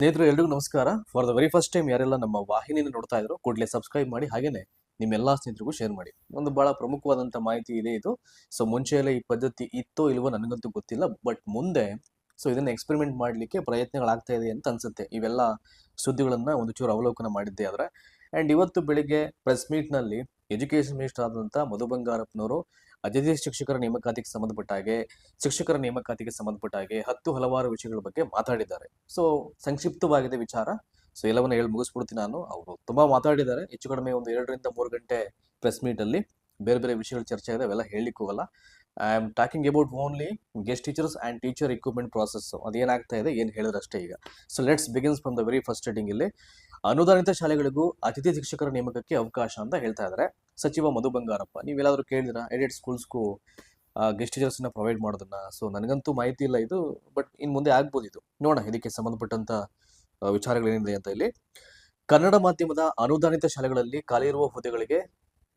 ಸ್ನೇಹಿತರು, ಎಲ್ರಿಗೂ ನಮಸ್ಕಾರ. For the very first time ಯಾರೆಲ್ಲ ನಮ್ಮ ವಾಹಿನಿನ ನೋಡ್ತಾ ಇದ್ರು, ಕೂಡಲೇ ಸಬ್ಸ್ಕ್ರೈಬ್ ಮಾಡಿ, ಹಾಗೇನೆ ನಿಮ್ಮೆಲ್ಲಾ ಸ್ನೇಹಿತರಿಗೂ ಶೇರ್ ಮಾಡಿ. ಒಂದು ಬಹಳ ಪ್ರಮುಖವಾದಂತ ಮಾಹಿತಿ ಇದೆ ಇದು. ಸೊ ಮುಂಚೆಯಲ್ಲೇ ಈ ಪದ್ಧತಿ ಇತ್ತೋ ಇಲ್ವೋ ನನಗಂತೂ ಗೊತ್ತಿಲ್ಲ. ಬಟ್ ಮುಂದೆ ಸೊ ಇದನ್ನ ಎಕ್ಸ್ಪೆರಿಮೆಂಟ್ ಮಾಡಲಿಕ್ಕೆ ಪ್ರಯತ್ನಗಳಾಗ್ತಾ ಇದೆ ಅಂತ ಅನ್ಸುತ್ತೆ. ಇವೆಲ್ಲ ಸುದ್ದಿಗಳನ್ನ ಒಂದು ಚೂರು ಅವಲೋಕನ ಮಾಡಿದ್ದೆ ಆದ್ರೆ. ಅಂಡ್ ಇವತ್ತು ಬೆಳಿಗ್ಗೆ ಪ್ರೆಸ್ ಮೀಟ್ನಲ್ಲಿ ಎಜುಕೇಶನ್ ಮಿನಿಸ್ಟರ್ ಆದಂತ ಮಧು ಬಂಗಾರಪ್ಪನವರು ಅತಿಥಿ ಶಿಕ್ಷಕರ ನೇಮಕಾತಿಗೆ ಸಂಬಂಧಪಟ್ಟ ಹಾಗೆ, ಶಿಕ್ಷಕರ ನೇಮಕಾತಿಗೆ ಸಂಬಂಧಪಟ್ಟ ಹಾಗೆ ಹತ್ತು ಹಲವಾರು ವಿಷಯಗಳ ಬಗ್ಗೆ ಮಾತಾಡಿದ್ದಾರೆ. ಸೊ ಸಂಕ್ಷಿಪ್ತವಾಗಿದೆ ವಿಚಾರ. ಸೊ ಎಲ್ಲವನ್ನ ಹೇಳಿ ಮುಗಿಸ್ಬಿಡ್ತೀನಿ ನಾನು. ಅವರು ತುಂಬಾ ಮಾತಾಡಿದ್ದಾರೆ. ಹೆಚ್ಚು ಕಡಿಮೆ ಒಂದು ಎರಡರಿಂದ ಮೂರು ಗಂಟೆ ಪ್ರೆಸ್ ಮೀಟ್ ಅಲ್ಲಿ ಬೇರೆ ಬೇರೆ ವಿಷಯಗಳು ಚರ್ಚೆ ಆಗಿದೆ ಅವೆಲ್ಲ ಹೇಳಲಿಕ್ಕೆ ಹೋಗಲ್ಲ I am talking about only guest teachers and teacher equipment process ಅದೇನಾಗ್ತಾ ಇದೆ, ಏನು ಹೇಳಿದ್ರೆ ಅಷ್ಟೇ ಈಗ. So let's begins from the very first starting ಇಲ್ಲಿ. ಅನುದಾನಿತ ಶಾಲೆಗಳಿಗೂ ಅತಿಥಿ ಶಿಕ್ಷಕರ ನೇಮಕಕ್ಕೆ ಅವಕಾಶ ಅಂತ ಹೇಳ್ತಾ ಇದ್ದಾರೆ. ಸಚಿವ ಮಧು ಬಂಗಾರಪ್ಪ ನೀವೆಲ್ಲಾದರೂ ಕೇಳಿದ್ರ? ಏಡೆಡ್ ಸ್ಕೂಲ್ಸ್ಗೂ ಗೆಸ್ಟ್ ಟೀಚರ್ಸ್ನ ಪ್ರೊವೈಡ್ ಮಾಡೋದನ್ನ. ಸೊ ನನಗಂತೂ ಮಾಹಿತಿ ಇಲ್ಲ ಇದು ಬಟ್ ಇನ್ನು ಮುಂದೆ ಆಗ್ಬೋದು ಇದು. ನೋಡೋಣ ಇದಕ್ಕೆ ಸಂಬಂಧಪಟ್ಟಂತ ಆ, ವಿಚಾರಗಳೇನಿದೆ ಅಂತ ಇಲ್ಲಿ. ಕನ್ನಡ ಮಾಧ್ಯಮದ ಅನುದಾನಿತ ಶಾಲೆಗಳಲ್ಲಿ ಖಾಲಿ ಇರುವ ಹುದ್ದೆಗಳಿಗೆ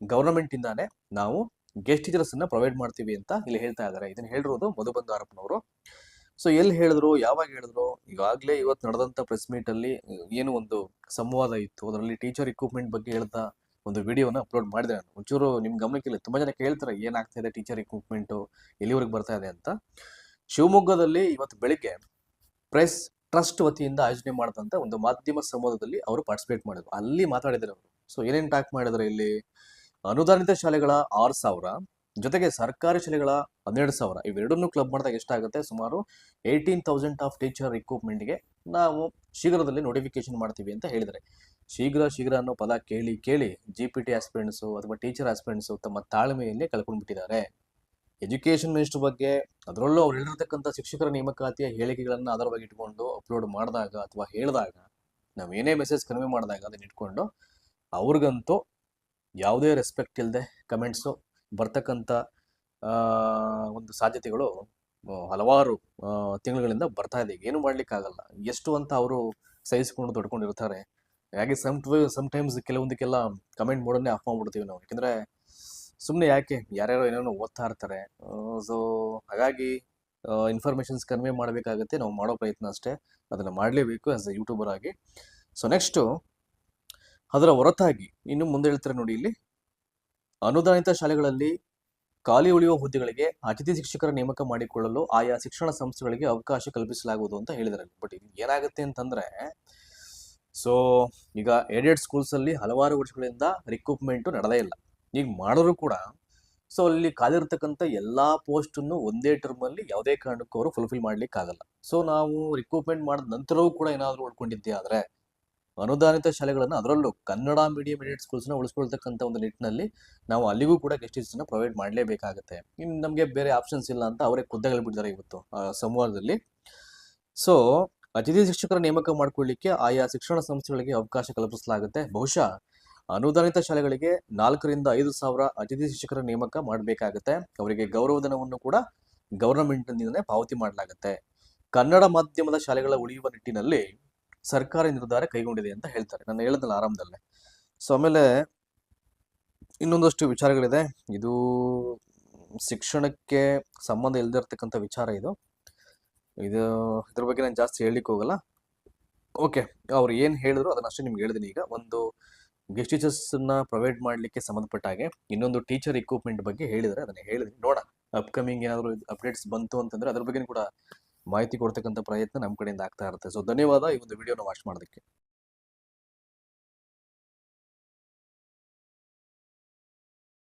ಗವರ್ನಮೆಂಟ್ ಇಂದಾನೆ ನಾವು ಗೆಸ್ಟ್ ಟೀಚರ್ಸ್ ಅನ್ನ ಪ್ರೊವೈಡ್ ಮಾಡ್ತೀವಿ ಅಂತ ಇಲ್ಲಿ ಹೇಳ್ತಾ ಇದ್ದಾರೆ ಇದನ್ನ ಹೇಳಿರೋದು ಮಧು ಬಂಗಾರಪ್ಪನವರು. ಸೊ ಎಲ್ಲಿ ಹೇಳಿದ್ರು ಯಾವಾಗ ಹೇಳಿದ್ರು ಈಗಾಗಲೇ ಇವತ್ತು ನಡೆದಂತ ಪ್ರೆಸ್ ಮೀಟ್ ಅಲ್ಲಿ ಏನು ಒಂದು ಸಂವಾದ ಇತ್ತು. ಅದರಲ್ಲಿ ಟೀಚರ್ ಇಕ್ವಿಪ್ಮೆಂಟ್ ಬಗ್ಗೆ ಹೇಳ್ತಾ ಒಂದು ವಿಡಿಯೋನ ಅಪ್ಲೋಡ್ ಮಾಡಿದೆ ನಾನು. ಒಂಚೂರು ಗಮನಕ್ಕೆ ಗಮನಕ್ಕಿಲ್ಲ ತುಂಬ ಜನ ಕೇಳ್ತಾರೆ, ಏನಾಗ್ತಾ ಇದೆ ಟೀಚರ್ ಇಕ್ವಿಪ್ಮೆಂಟು ಎಲ್ಲಿವರೆಗೆ ಬರ್ತಾ ಇದೆ ಅಂತ. ಶಿವಮೊಗ್ಗದಲ್ಲಿ ಇವತ್ತು ಬೆಳಿಗ್ಗೆ ಪ್ರೆಸ್ ಟ್ರಸ್ಟ್ ವತಿಯಿಂದ ಆಯೋಜನೆ ಮಾಡಿದಂಥ ಒಂದು ಮಾಧ್ಯಮ ಸಂವಾದದಲ್ಲಿ ಅವರು ಪಾರ್ಟಿಸಿಪೇಟ್ ಮಾಡಿದ್ರು. ಅಲ್ಲಿ ಮಾತಾಡಿದ್ರು ಅವರು. ಸೊ ಏನೇನು ಟಾಕ್ ಮಾಡಿದ್ರು ಇಲ್ಲಿ? ಅನುದಾನಿತ ಶಾಲೆಗಳ ಆರು ಸಾವಿರ, ಜೊತೆಗೆ ಸರ್ಕಾರಿ ಶಾಲೆಗಳ ಹನ್ನೆರಡು ಸಾವಿರ. ಇವೆರಡನ್ನೂ ಕ್ಲಬ್ ಮಾಡಿದಾಗ ಎಷ್ಟಾಗುತ್ತೆ? ಸುಮಾರು ಏಯ್ಟೀನ್ ತೌಸಂಡ್ ಆಫ್ ಟೀಚರ್ ಇಕ್ವಿಪ್ಮೆಂಟ್ಗೆ ನಾವು ಶೀಘ್ರದಲ್ಲಿ ನೋಟಿಫಿಕೇಶನ್ ಮಾಡ್ತೀವಿ ಅಂತ ಹೇಳಿದ್ದಾರೆ. ಶೀಘ್ರ ಶೀಘ್ರ ಅನ್ನೋ ಪದ ಕೇಳಿ ಕೇಳಿ ಜಿ ಪಿ ಟಿ ಆಸ್ಪಿರೆಂಟ್ಸು ಅಥವಾ ಟೀಚರ್ ಆಸ್ಪಿರೆಂಟ್ಸು ತಮ್ಮ ತಾಳ್ಮೆಯಲ್ಲೇ ಕಳ್ಕೊಂಡ್ಬಿಟ್ಟಿದ್ದಾರೆ. ಎಜುಕೇಷನ್ ಮಿನಿಸ್ಟರ್ ಬಗ್ಗೆ ಅದರಲ್ಲೂ ಅವ್ರು ಹೇಳಿರ್ತಕ್ಕಂಥ ಶಿಕ್ಷಕರ ನೇಮಕಾತಿಯ ಹೇಳಿಕೆಗಳನ್ನು ಆಧಾರವಾಗಿ ಇಟ್ಕೊಂಡು ಅಪ್ಲೋಡ್ ಮಾಡಿದಾಗ ಅಥವಾ ಹೇಳಿದಾಗ ನಾವು ಏನೇ ಮೆಸೇಜ್ ಕಡಿಮೆ ಮಾಡಿದಾಗ ಅದನ್ನ ಇಟ್ಕೊಂಡು ಅವ್ರಿಗಂತೂ ಯಾವುದೇ ರೆಸ್ಪೆಕ್ಟ್ ಇಲ್ಲದೆ ಕಮೆಂಟ್ಸು ಬರ್ತಕ್ಕಂಥ ಒಂದು ಸಾಧ್ಯತೆಗಳು ಹಲವಾರು ತಿಂಗಳುಗಳಿಂದ ಬರ್ತಾ ಇದೆ. ಏನು ಮಾಡ್ಲಿಕ್ಕಾಗಲ್ಲ. ಎಷ್ಟು ಅಂತ ಅವರು ಸಹಿಸಿಕೊಂಡು ದೊಡ್ಕೊಂಡಿರ್ತಾರೆ ಹಾಗೆ ಸಮ್ ಸಮ್ ಟೈಮ್ಸ್ ಕೆಲವೊಂದಕ್ಕೆಲ್ಲ ಕಮೆಂಟ್ ಮಾಡೋದನ್ನೇ ಆಫ್ ಮಾಡ್ಬಿಡ್ತೀವಿ ನಾವು. ಯಾಕಂದ್ರೆ ಸುಮ್ಮನೆ ಯಾಕೆ? ಯಾರ್ಯಾರೋ ಏನೇನೋ ಓದ್ತಾ ಇರ್ತಾರೆ. ಸೊ ಹಾಗಾಗಿ ಇನ್ಫಾರ್ಮೇಷನ್ಸ್ ಕನ್ವೆ ಮಾಡಬೇಕಾಗತ್ತೆ. ನಾವು ಮಾಡೋ ಪ್ರಯತ್ನ ಅಷ್ಟೇ. ಅದನ್ನು ಮಾಡಲೇಬೇಕು ಆಸ್ ಎ ಯೂಟ್ಯೂಬರ್ ಆಗಿ. ಸೊ ನೆಕ್ಸ್ಟು ಅದರ ಹೊರತಾಗಿ ಇನ್ನು ಮುಂದೆ ಹೇಳ್ತಾರೆ ನೋಡಿ ಇಲ್ಲಿ. ಅನುದಾನಿತ ಶಾಲೆಗಳಲ್ಲಿ ಖಾಲಿ ಉಳಿಯುವ ಹುದ್ದೆಗಳಿಗೆ ಅತಿಥಿ ಶಿಕ್ಷಕರ ನೇಮಕ ಮಾಡಿಕೊಳ್ಳಲು ಆಯಾ ಶಿಕ್ಷಣ ಸಂಸ್ಥೆಗಳಿಗೆ ಅವಕಾಶ ಕಲ್ಪಿಸಲಾಗುವುದು ಅಂತ ಹೇಳಿದ್ದಾರೆ. ಬಟ್ ಇದು ಏನಾಗುತ್ತೆ ಅಂತಂದ್ರೆ ಸೊ ಈಗ ಏಡೆಡ್ ಸ್ಕೂಲ್ಸ್ ಅಲ್ಲಿ ಹಲವಾರು ವರ್ಷಗಳಿಂದ ರಿಕ್ರೂಟ್ಮೆಂಟು ನಡೆದೇ ಇಲ್ಲ. ಈಗ ಮಾಡಿದ್ರು ಕೂಡ ಸೊ ಅಲ್ಲಿ ಕಾಲಿರ್ತಕ್ಕಂಥ ಎಲ್ಲ ಪೋಸ್ಟನ್ನು ಒಂದೇ ಟರ್ಮಲ್ಲಿ ಯಾವುದೇ ಕಾರಣಕ್ಕೂ ಅವರು ಫುಲ್ಫಿಲ್ ಮಾಡಲಿಕ್ಕಾಗಲ್ಲ. ಸೊ ನಾವು ರಿಕ್ರೂಟ್ಮೆಂಟ್ ಮಾಡಿದ ನಂತರವೂ ಕೂಡ ಏನಾದರೂ ಉಳ್ಕೊಂಡಿದ್ದೆ ಆದರೆ ಅನುದಾನಿತ ಶಾಲೆಗಳನ್ನು ಅದರಲ್ಲೂ ಕನ್ನಡ ಮೀಡಿಯಂ ಏಡೆಡ್ ಸ್ಕೂಲ್ಸ್ನ ಉಳಿಸ್ಕೊಳ್ತಕ್ಕಂಥ ಒಂದು ನಿಟ್ಟಿನಲ್ಲಿ ನಾವು ಅಲ್ಲಿಗೂ ಕೂಡ ಗೆಸ್ಟ್ ಟೀಚರ್ಸ್ನ ಪ್ರೊವೈಡ್ ಮಾಡಲೇಬೇಕಾಗುತ್ತೆ. ಇನ್ನು ನಮಗೆ ಬೇರೆ ಆಪ್ಷನ್ಸ್ ಇಲ್ಲ ಅಂತ ಅವರೇ ಖುದ್ದಾಗಿ ಬಿಡ್ತಾರೆ ಇವತ್ತು ಸಂವಾದದಲ್ಲಿ. ಸೊ ಅತಿಥಿ ಶಿಕ್ಷಕರ ನೇಮಕ ಮಾಡಿಕೊಳ್ಳಿಕ್ಕೆ ಆಯಾ ಶಿಕ್ಷಣ ಸಂಸ್ಥೆಗಳಿಗೆ ಅವಕಾಶ ಕಲ್ಪಿಸಲಾಗುತ್ತೆ. ಬಹುಶಃ ಅನುದಾನಿತ ಶಾಲೆಗಳಿಗೆ ನಾಲ್ಕರಿಂದ ಐದು ಸಾವಿರ ಅತಿಥಿ ಶಿಕ್ಷಕರ ನೇಮಕ ಮಾಡಬೇಕಾಗುತ್ತೆ. ಅವರಿಗೆ ಗೌರವಧನವನ್ನು ಕೂಡ ಗವರ್ನಮೆಂಟ್ ನಿಂದಲೇ ಪಾವತಿ ಮಾಡಲಾಗುತ್ತೆ. ಕನ್ನಡ ಮಾಧ್ಯಮದ ಶಾಲೆಗಳ ಉಳಿಯುವ ನಿಟ್ಟಿನಲ್ಲಿ ಸರ್ಕಾರ ನಿರ್ಧಾರ ಕೈಗೊಂಡಿದೆ ಅಂತ ಹೇಳ್ತಾರೆ. ನಾನು ಹೇಳಿದಲ್ಲ ಆರಂಭದಲ್ಲೇ. ಸೊ, ಆಮೇಲೆ ಇನ್ನೊಂದಷ್ಟು ವಿಚಾರಗಳಿದೆ. ಇದು ಶಿಕ್ಷಣಕ್ಕೆ ಸಂಬಂಧ ಇಲ್ದಿರ್ತಕ್ಕಂಥ ವಿಚಾರ ಇದು. ಇದು ಇದ್ರ ಬಗ್ಗೆ ನಾನು ಜಾಸ್ತಿ ಹೇಳಲಿಕ್ಕೆ ಹೋಗಲ್ಲ. ಓಕೆ ಅವ್ರು ಏನು ಹೇಳಿದ್ರು ಅದನ್ನ ಅಷ್ಟೇ ನಿಮ್ಗೆ ಹೇಳಿದ್ದೀನಿ ಈಗ. ಒಂದು ಗೆಸ್ಟ್ ಟೀಚರ್ಸನ್ನ ಪ್ರೊವೈಡ್ ಮಾಡಲಿಕ್ಕೆ ಸಂಬಂಧಪಟ್ಟ ಹಾಗೆ ಇನ್ನೊಂದು ಟೀಚರ್ ಇಕ್ವಿಪ್ಮೆಂಟ್ ಬಗ್ಗೆ ಹೇಳಿದರೆ ಅದನ್ನ ಹೇಳಿದ್ದೀನಿ ನೋಡೋಣ ಅಪ್ಕಮಿಂಗ್ ಏನಾದರೂ ಅಪ್ಡೇಟ್ಸ್ ಬಂತು ಅಂತಂದ್ರೆ ಅದ್ರ ಬಗ್ಗೆ ಕೂಡ ಮಾಹಿತಿ ಕೊಡ್ತಕ್ಕಂಥ ಪ್ರಯತ್ನ ನಮ್ಮ ಕಡೆಯಿಂದ ಆಗ್ತಾ ಇರುತ್ತೆ. ಸೊ ಧನ್ಯವಾದ ಈ ಒಂದು ವಿಡಿಯೋನ ವಾಚ್ ಮಾಡೋದಕ್ಕೆ.